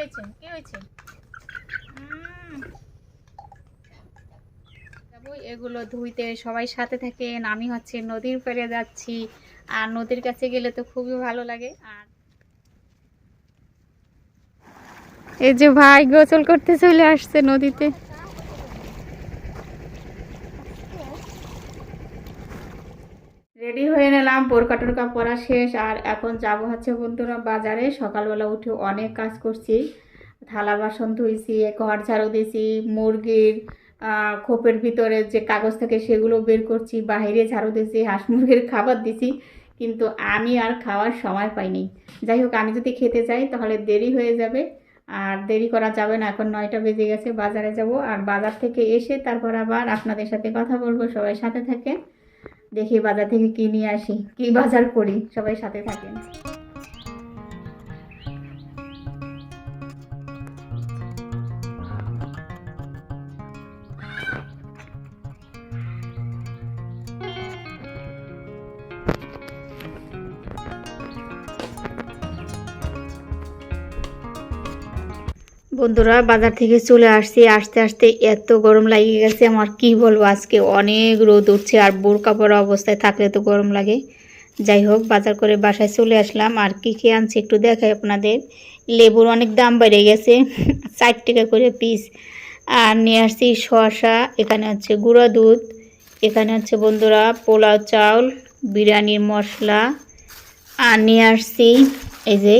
হয়েছে? কি হয়েছে? এগুলো ধুইতে। সবাই সাথে থাকেন, আমি হচ্ছে নদীর পেরে যাচ্ছি। আর নদীর কাছে গেলে তো খুবই ভালো লাগে। আর এই যে ভাই গোসল করতে চলে আসছে নদীতে। বোরকা টোরকা পরা শেষ। আর এখন যাব হচ্ছে বন্ধুরা বাজারে। সকালবেলা উঠে অনেক কাজ করছি। থালা বাসন ধুইছি, ঘর ঝাড়ু দিয়েছি মুরগির খোপের ভিতরে যে কাগজ থাকে সেগুলো বের করছি বাইরে ঝাড়ু দিয়েছি হাঁস মুরগির খাবার দিছি। কিন্তু আমি আর খাওয়ার সময় পাইনি। যাই হোক, আমি যদি খেতে যাই তাহলে দেরি হয়ে যাবে। আর দেরি করা যাবে না, এখন নয়টা বেজে গেছে, বাজারে যাব। আর বাজার থেকে এসে তারপর আবার আপনাদের সাথে কথা বলব। সবাই সাথে থাকেন। দেখি বাজার থেকে কি নিয়ে আসি কি বাজার করি সবাই সাথে থাকেন। বন্ধুরা, বাজার থেকে চলে আসছি। আসতে আসতে এত গরম লাগিয়ে গেছে, আমার কি বলব? আজকে অনেক রোদ উঠছে আর বোরকা পরা অবস্থায় থাকলে তো গরম লাগে। যাই হোক, বাজার করে বাসায় চলে আসলাম। আর কি কি আনছি একটু দেখাই আপনাদের। লেবুর অনেক দাম বেড়ে গেছে, ষাট টাকা করে পিস আর নিয়ে আসছি শসা, এখানে হচ্ছে গুঁড়া দুধ, এখানে হচ্ছে বন্ধুরা পোলাও চাউল, বিরিয়ানির মশলা। আর নিয়ে আসছি, এই যে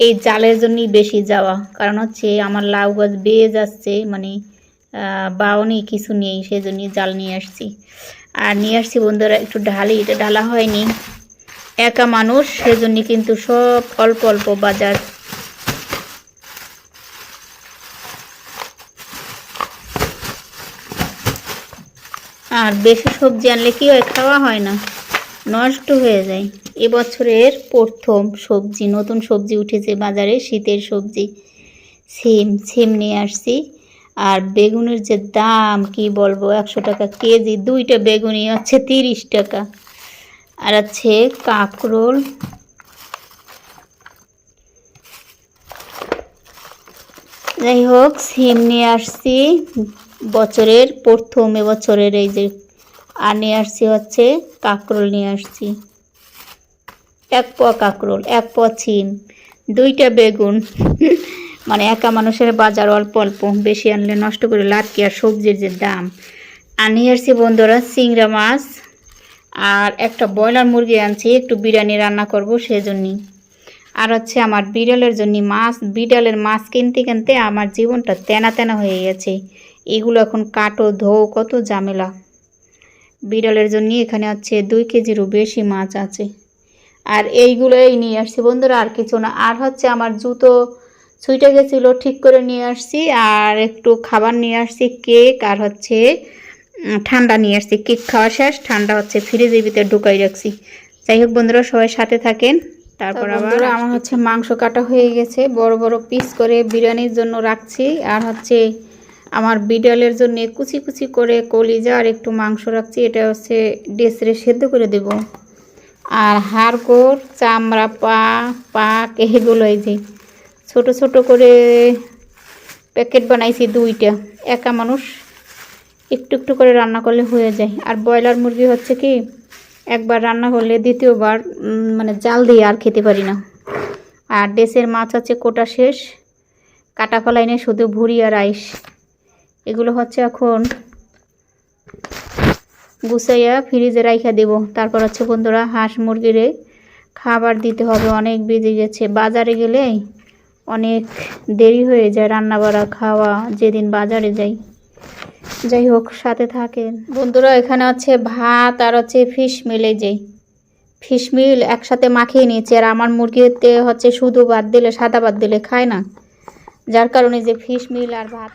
এই জালের জন্যই বেশি যাওয়া। কারণ হচ্ছে আমার লাউ গাছ বেয়ে যাচ্ছে মানে বাওনি কিছু নেই সেই জন্যই জাল নিয়ে আসছি। আর নিয়ে আসছি বন্ধুরা, একটু ঢালি, এটা ঢালা হয়নি। একা মানুষ সেজন্য কিন্তু সব অল্প অল্প বাজার। আর বেশি সবজি আনলে কি হয়, খাওয়া হয় না। নষ্ট হয়ে যায়। এবছরের প্রথম সবজি, নতুন সবজি উঠেছে বাজারে, শীতের সবজি। সিম সিম নিয়ে আসছি। আর বেগুনের যে দাম, কি বলব, একশো টাকা কেজি, দুইটা বেগুনি হচ্ছে তিরিশ টাকা। আর আছে কাঁকরোল। যাই হোক, সিম নিয়ে আসছি। বছরের, প্রথম এবছরের এই যে আর নিয়ে আসছি হচ্ছে কাঁকরোল নিয়ে আসছি। এক পোয়া কাঁকরোল, এক পোয়া ছিম দুইটা বেগুন। মানে একা মানুষের বাজার অল্প অল্প, বেশি আনলে নষ্ট করে লাভ কি আর সবজির যে দাম। আর নিয়ে আসছি বন্ধুরা চিংড়া মাছ, আর একটা ব্রয়লার মুরগি আনছি, একটু বিরিয়ানি রান্না করব সেজন্যই। আর হচ্ছে আমার বিড়ালের জন্য মাছ, বিড়ালের মাছ কিনতে কিনতে আমার জীবনটা তেনা তেনা হয়ে গেছে। এগুলো এখন কাটো ধো কত ঝামেলা। বিড়ালের জন্য এখানে হচ্ছে দুই কেজিরও বেশি মাছ আছে। আর এইগুলোই নিয়ে আসছি বন্ধুরা আর কিছু না। আর হচ্ছে আমার জুতো ছুইটে গেছিল ঠিক করে নিয়ে আসছি। আর একটু খাবার নিয়ে আসছি কেক আর হচ্ছে ঠান্ডা নিয়ে আসছি। কেক খাওয়া শেষ ঠান্ডা হচ্ছে ফ্রিজের ভিতরে ঢুকাই রাখছি। যাই হোক বন্ধুরা সবাই সাথে থাকেন। তারপর আবার আমার হচ্ছে মাংস কাটা হয়ে গেছে। বড় বড় পিস করে বিরিয়ানির জন্য রাখছি। আর হচ্ছে আমার বিড়ালের জন্য কুচি কুচি করে কলিজা আর একটু মাংস রাখছি। এটা হচ্ছে ডেসরে সেদ্ধ করে দেব। আর হাড়গোড়, চামড়া, পা, পাক, এগুলো এই যে ছোট ছোট করে প্যাকেট বানাইছি দুইটা। একা মানুষ একটু একটু করে রান্না করলে হয়ে যায়। আর ব্রয়লার মুরগি হচ্ছে কি, একবার রান্না করলে দ্বিতীয়বার মানে জাল দিয়ে আর খেতে পারি না। আর দেশের মাছ আছে কোটা শেষ, কাটা ফলাইনে শুধু ভুড়ি আর আইস। এগুলো হচ্ছে এখন গুছাইয়া ফ্রিজে রাইখা দেব। তারপর হচ্ছে বন্ধুরা হাঁস মুরগিরে খাবার দিতে হবে। অনেক বেজে গেছে। বাজারে গেলে অনেক দেরি হয়ে যায় রান্না বাড়া খাওয়া, যেদিন বাজারে যাই। যাই হোক, সাথে থাকেন। বন্ধুরা, এখানে হচ্ছে ভাত আর হচ্ছে ফিশ মিলে যে। ফিশ মিল একসাথে মাখিয়ে নিয়েছি। আর আমার মুরগিতে হচ্ছে শুধু ভাত দিলে, সাদা ভাত দিলে খায় না। যার কারণে যে ফিশ মিল আর ভাত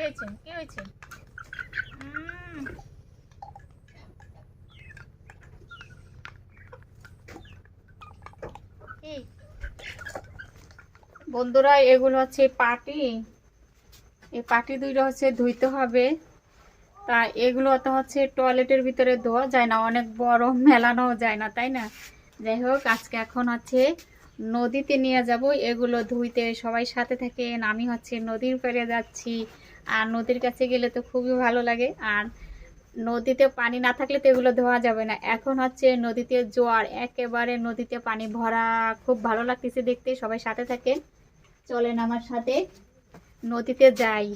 হয়েছে? কি হয়েছে? বন্ধুরা এগুলো হচ্ছে পাটি। এই পাটি দুইটা হচ্ছে ধুইতে হবে। তা এগুলো তো হচ্ছে টয়লেটের ভিতরে ধোয়া যায় না অনেক বড় মেলানো যায় না তাই না? যাই হোক আজকে এখন হচ্ছে নদীতে নিয়ে যাব। এগুলো ধুইতে সবাই সাথে থাকেন আমি হচ্ছে নদীর পাড়ে যাচ্ছি। আর নদীর কাছে গেলে তো খুবই ভালো লাগে। আর নদীতে পানি না থাকলে তো এগুলো ধোয়া যাবে না। এখন হচ্ছে নদীতে জোয়ার, একেবারে নদীতে পানি ভরা। খুব ভালো লাগতেছে দেখতে, সবাই সাথে থাকেন। চলেন আমার সাথে। নদীতে যাই।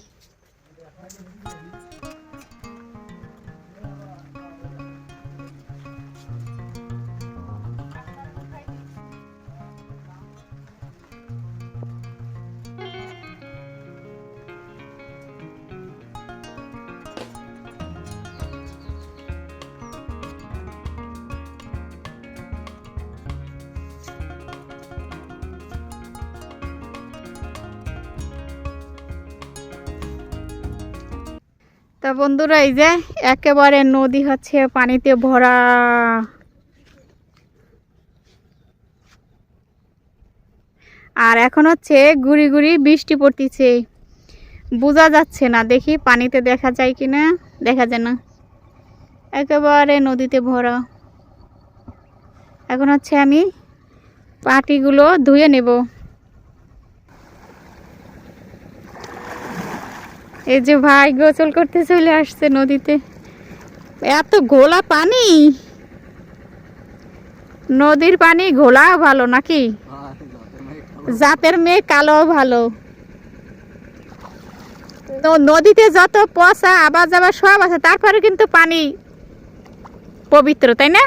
তা বন্ধুরা এই যে একেবারে নদী হচ্ছে, পানিতে ভরা। আর এখন হচ্ছে গুড়ি গুড়ি বৃষ্টি পড়তিছে। বোঝা যাচ্ছে না, দেখি পানিতে দেখা যায় কি না দেখা যায় না। একেবারে নদীতে ভরা। এখন হচ্ছে আমি পাটিগুলো ধুয়ে নেব। এই যে ভাই গোসল করতে চলে আসছে নদীতে। এত ঘোলা পানি? নদীর পানি ঘোলা ভালো নাকি? জাতের মেয়ে কালো ভালো। নদীতে যত পচা আবার যাবার সব আছে, তারপরে কিন্তু পানি পবিত্র, তাই না?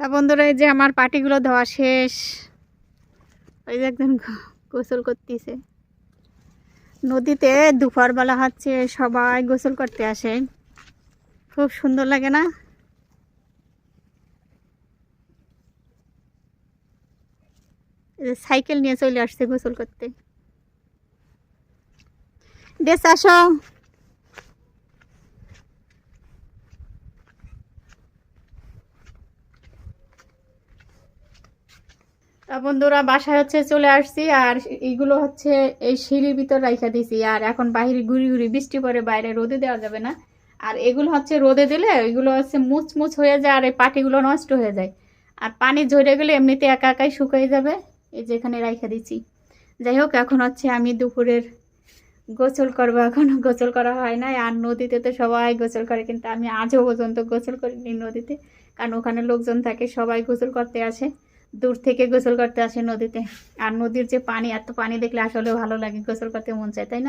তা বন্ধুরা, এই যে আমার পাটিগুলো ধোয়া শেষ। ওই যে একজন গোসল করতেছে। নদীতে দুপুরবেলা হচ্ছে সবাই গোসল করতে আসে। খুব সুন্দর লাগে না? সাইকেল নিয়ে চলে আসছে গোসল করতে। দেশ আসো। বন্ধুরা, বাসায় হচ্ছে চলে আসছি, আর এইগুলো হচ্ছে এই সিঁড়ির ভিতর রাইখা দিছি। আর এখন বাইরে ঘুরি ঘুরি বৃষ্টি পরে বাইরে রোদে দেওয়া যাবে না। আর এগুলো হচ্ছে রোদে দিলে এগুলো হচ্ছে মুচমুচ হয়ে যায়, আর এই পাটিগুলো নষ্ট হয়ে যায়। আর পানি ঝরে গেলে এমনিতে একা একাই শুকিয়ে যাবে, এই যে এখানে রাইখা দিচ্ছি যাই হোক, এখন হচ্ছে আমি দুপুরের গোসল করব। এখনও গোসল করা হয় না আর নদীতে তো সবাই গোসল করে, কিন্তু আমি আজও পর্যন্ত গোসল করিনি নদীতে। কারণ ওখানে লোকজন থাকে, সবাই গোসল করতে আসে। দূর থেকে গোসল করতে আসে নদীতে। আর নদীর যে পানি, এত পানি দেখলে আসলে ভালো লাগে, গোসল করতে মন চায়, তাই না?